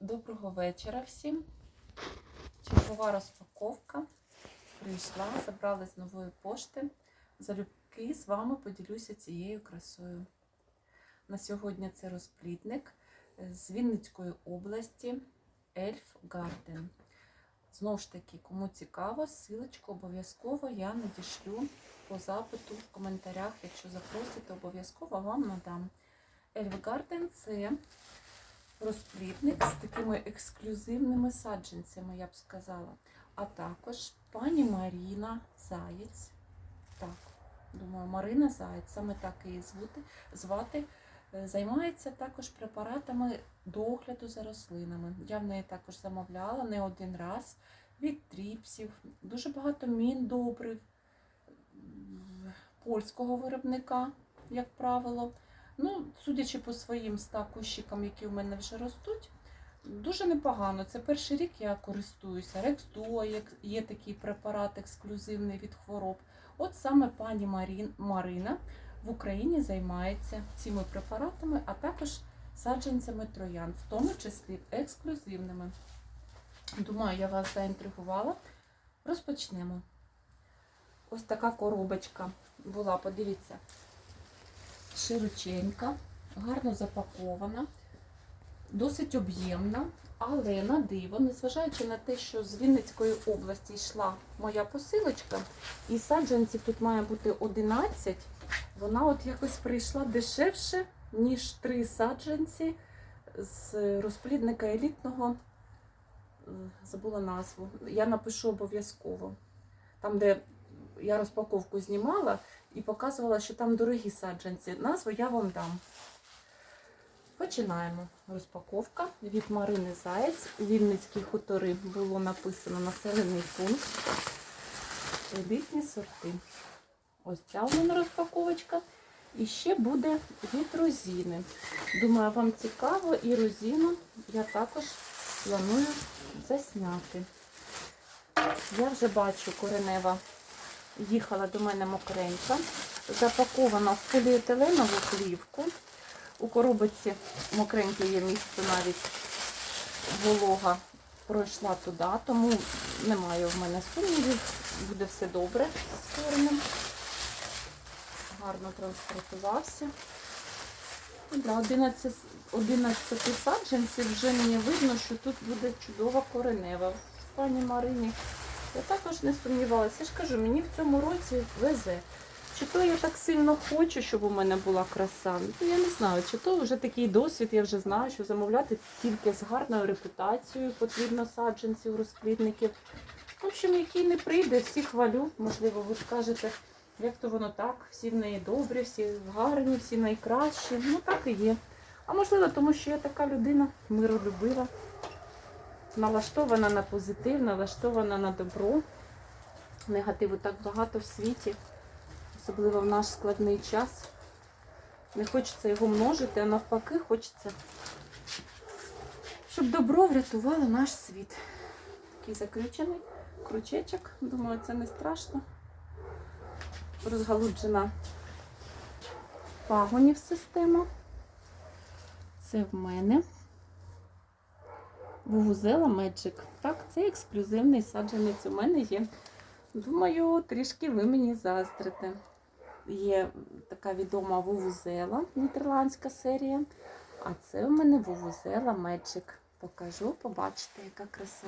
Доброго вечора всім. Чергова розпаковка. Прийшла, забрали з нової пошти. Залюбки з вами поділюся цією красою. На сьогодні це розплідник з Вінницької області Ельф Гарден. Знову ж таки, кому цікаво, силочку обов'язково я надішлю по запиту в коментарях. Якщо запросите, обов'язково вам надам. Ельф Гарден це розплідник з такими ексклюзивними саджанцями, я б сказала. А також пані Маріна Заєць. Так, думаю, Марина Заєць, саме так її звати, звати. е, Займається також препаратами догляду за рослинами. Я в неї також замовляла не один раз від тріпсів, дуже багато мін добрив польського виробника, як правило. Ну, судячи по своїм ста кущикам, які в мене вже ростуть, дуже непогано. Це перший рік я користуюся. Рексдуа є, такий препарат ексклюзивний від хвороб. От саме пані Марина в Україні займається цими препаратами, а також саджанцями троян, в тому числі ексклюзивними. Думаю, я вас заінтригувала. Розпочнемо. Ось така коробочка була, подивіться широченька, гарно запакована, досить об'ємна, але на диво, незважаючи на те, що з Вінницької області йшла моя посилочка, і саджанців тут має бути 11, вона от якось прийшла дешевше, ніж три саджанці з розплідника елітного. е, Забула назву. Я напишу обов'язково. Там, де я розпаковку знімала, і показувала, що там дорогі саджанці. Назву я вам дам. Починаємо. Розпаковка від Марини Заєць. Вінницькі хутори було написано населений пункт. Елітні сорти. Ось ця у мене розпаковочка. І ще буде від розіни. Думаю, вам цікаво і розіну я також планую засняти. Я вже бачу коренева їхала до мене мокренька, запакована в поліетиленову плівку. У коробочці мокреньке є місце навіть волога пройшла туди, тому немає в мене сумнівів, буде все добре з коренем. Гарно транспортувався. Для 11, 11 саджанців вже мені видно, що тут буде чудова коренева. Пані Марині я також не сумнівалася. Я ж кажу, мені в цьому році везе. Чи то я так сильно хочу, щоб у мене була краса. Ну, я не знаю, чи то вже такий досвід, я вже знаю, що замовляти тільки з гарною репутацією потрібно саджанців, розплідників. В общем, який не прийде, всі хвалю. Можливо, ви скажете, як то воно так, всі в неї добрі, всі гарні, всі найкращі. Ну так і є. А можливо, тому що я така людина миролюбива налаштована на позитив, налаштована на добро. Негативу так багато в світі, особливо в наш складний час. Не хочеться його множити, а навпаки, хочеться, щоб добро врятувало наш світ. Такий заключений крючечок. Думаю, це не страшно. Розгалуджена пагонів система. Це в мене. Вувузела Magic. Так, це ексклюзивний саджанець у мене є. Думаю, трішки ви мені заздрите. Є така відома Вувузела, нідерландська серія. А це у мене Вувузела Magic. Покажу, побачите, яка краса.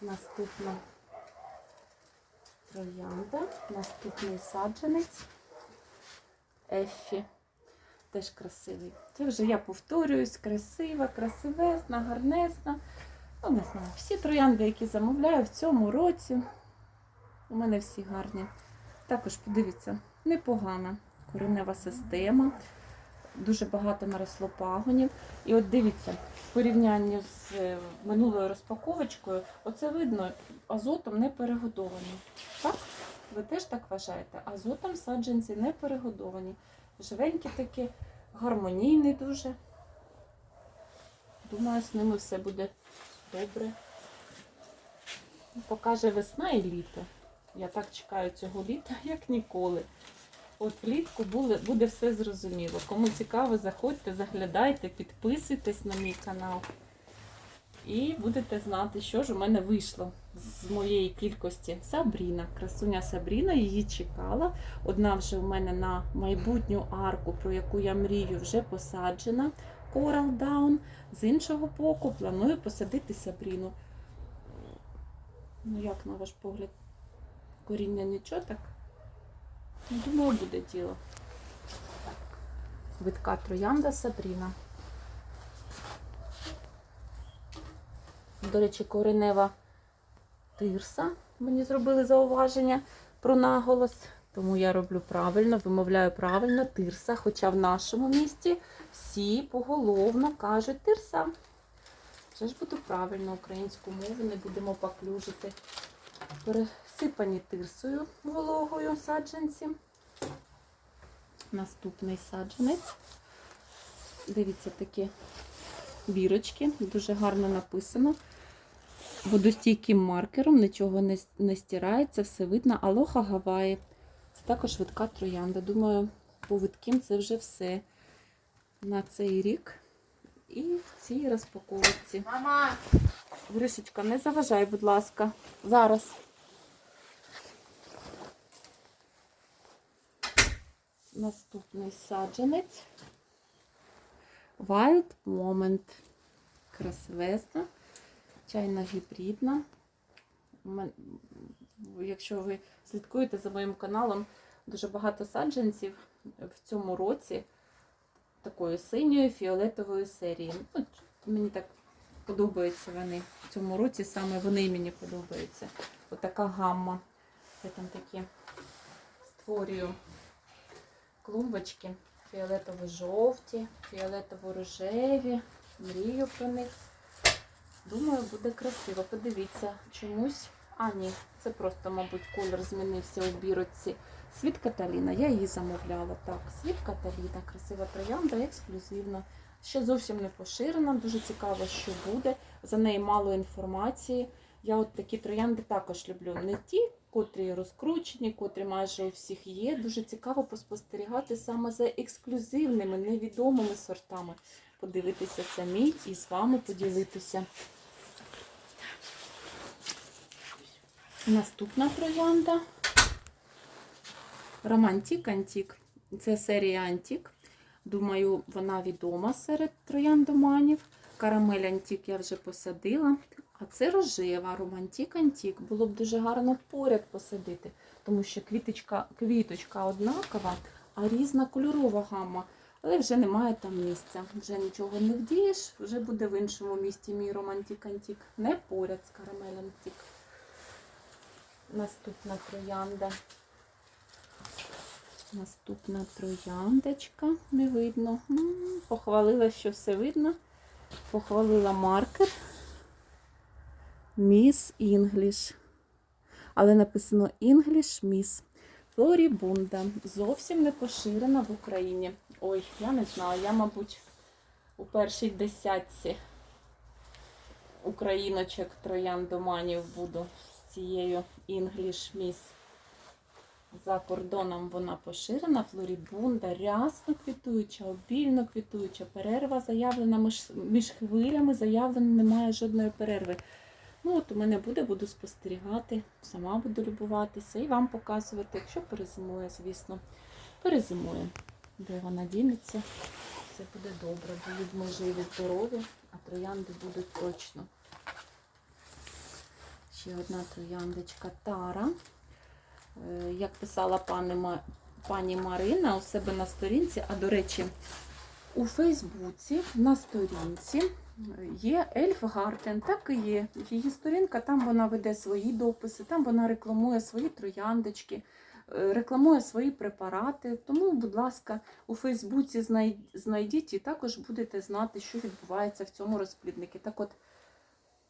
Наступна троянда, наступний саджанець Ефі теж красивий. Це вже я повторююсь, красива, красивесна, гарнесна. Ну, не знаю, всі троянди, які замовляю в цьому році, у мене всі гарні. Також подивіться, непогана коренева система. Дуже багато наросло пагонів. І от дивіться, в порівнянні з е, минулою розпаковочкою, оце видно, азотом не перегодовані. Так? Ви теж так вважаєте? Азотом саджанці не перегодовані. Живенькі такі, гармонійні дуже. Думаю, з ними все буде добре. Покаже весна і літо. Я так чекаю цього літа, як ніколи. От влітку буде, буде все зрозуміло. Кому цікаво, заходьте, заглядайте, підписуйтесь на мій канал. І будете знати, що ж у мене вийшло з моєї кількості. Сабріна, красуня Сабріна, її чекала. Одна вже у мене на майбутню арку, про яку я мрію, вже посаджена. Coral Down. З іншого боку, планую посадити Сабріну. Ну, як на ваш погляд? Коріння нічого так? Думаю, буде діло. Витка троянда Сабріна. До речі, коренева тирса. Мені зробили зауваження про наголос. Тому я роблю правильно, вимовляю правильно тирса. Хоча в нашому місті всі поголовно кажуть тирса. Вже ж буду правильно українську мову, не будемо поклюжити. Пересипані тирсою вологою саджанці. Наступний саджанець. Дивіться, такі бірочки, дуже гарно написано. Водостійким маркером, нічого не, не стирається, все видно. Алоха Гаваї. Це також витка троянда. Думаю, по витким це вже все на цей рік. І в цій розпаковці. Мама! Гришечка, не заважай, будь ласка. Зараз. Наступний саджанець. Wild Moment. Красивезна, чайна гібридна. Якщо ви слідкуєте за моїм каналом, дуже багато саджанців в цьому році такої синьої фіолетової серії. Ну, мені так подобаються вони в цьому році, саме вони мені подобаються. Отака гамма. Я там такі створюю клумбочки фіолетово-жовті, фіолетово-рожеві. Мрію про них. Думаю, буде красиво. Подивіться, чомусь. А, ні, це просто, мабуть, колір змінився у бірочці. Світ Каталіна, я її замовляла. Так, світ Каталіна, красива троянда, ексклюзивна. Ще зовсім не поширена, дуже цікаво, що буде. За неї мало інформації. Я от такі троянди також люблю. Не ті, котрі розкручені, котрі майже у всіх є. Дуже цікаво поспостерігати саме за ексклюзивними, невідомими сортами. Подивитися самі і з вами поділитися. Наступна троянда. Романтик Антік. Це серія Антік. Думаю, вона відома серед трояндоманів. Карамель Антік я вже посадила. А це рожева, романтик Антік. Було б дуже гарно поряд посадити, тому що квіточка, квіточка однакова, а різна кольорова гамма. Але вже немає там місця. Вже нічого не вдієш, вже буде в іншому місті мій романтик Антік. Не поряд з карамель Антік. Наступна троянда. Наступна трояндочка. Не видно. М, Похвалила, що все видно. Похвалила маркер. Міс Інгліш. Але написано English Miss. Флорібунда. Зовсім не поширена в Україні. Ой, я не знаю. Я, мабуть, у першій десятці україночок трояндоманів буду цією English Miss. За кордоном вона поширена, флорібунда, рясно квітуюча, обільно квітуюча, перерва заявлена між, між хвилями, заявлено немає жодної перерви. Ну, от у мене буде, буду спостерігати, сама буду любуватися і вам показувати, якщо перезимує, звісно. Перезимує. Де вона дінеться, все буде добре. Будуть ми живі, здорові, а троянди будуть точно. Ще одна трояндочка Тара. Е, Як писала пані, Марина у себе на сторінці, а до речі, у Фейсбуці на сторінці є Ельф Гартен, так і є. Її сторінка, там вона веде свої дописи, там вона рекламує свої трояндочки, е, рекламує свої препарати. Тому, будь ласка, у Фейсбуці знайдіть і також будете знати, що відбувається в цьому розпліднику. Так от,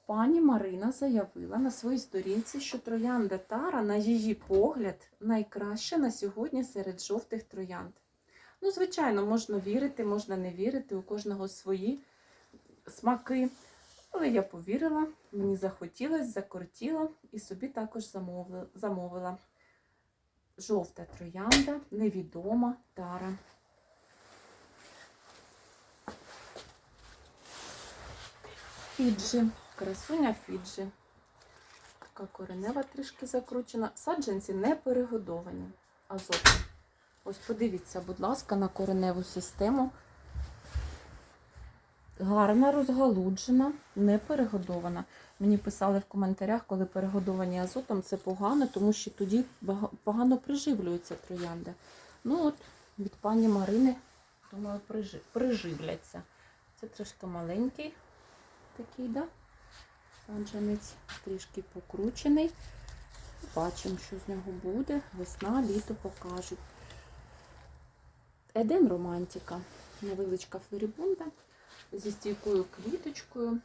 пані Марина заявила на своїй сторінці, що троянда Тара, на її погляд, найкраща на сьогодні серед жовтих троянд. Ну, звичайно, можна вірити, можна не вірити, у кожного свої смаки. Але я повірила, мені захотілося, закортіло і собі також замовила. замовила. жовта троянда, невідома тара. Фіджі, красуня Фіджі. Така коренева трішки закручена. Саджанці не перегодовані азотом. Ось подивіться, будь ласка, на кореневу систему. Гарна, розгалуджена, не перегодована. Мені писали в коментарях, коли перегодовані азотом, це погано, тому що тоді погано приживлюється троянда. Ну от, від пані Марини, думаю, прижи- приживляться. Це трошки маленький такий, да? Саджанець трішки покручений. Бачимо, що з нього буде. Весна, літо покажуть. Еден романтика. Невеличка флорібунда зі стійкою квіточкою,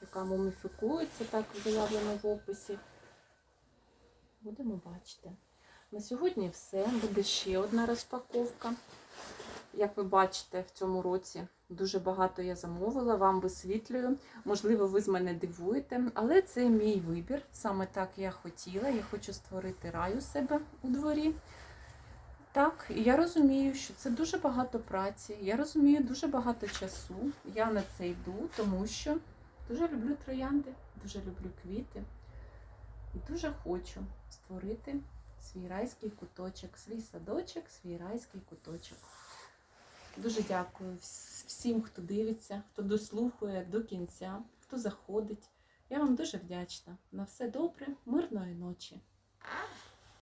яка муміфікується, так заявлено в описі. Будемо бачити. На сьогодні все. Буде ще одна розпаковка. Як ви бачите, в цьому році дуже багато я замовила, вам висвітлюю. Можливо, ви з мене дивуєте, але це мій вибір. Саме так я хотіла. Я хочу створити рай у себе у дворі. Так, і я розумію, що це дуже багато праці, я розумію дуже багато часу. Я на це йду, тому що дуже люблю троянди, дуже люблю квіти і дуже хочу створити свій райський куточок, свій садочок, свій райський куточок. Дуже дякую всім, хто дивиться, хто дослухає до кінця, хто заходить. Я вам дуже вдячна. На все добре, мирної ночі.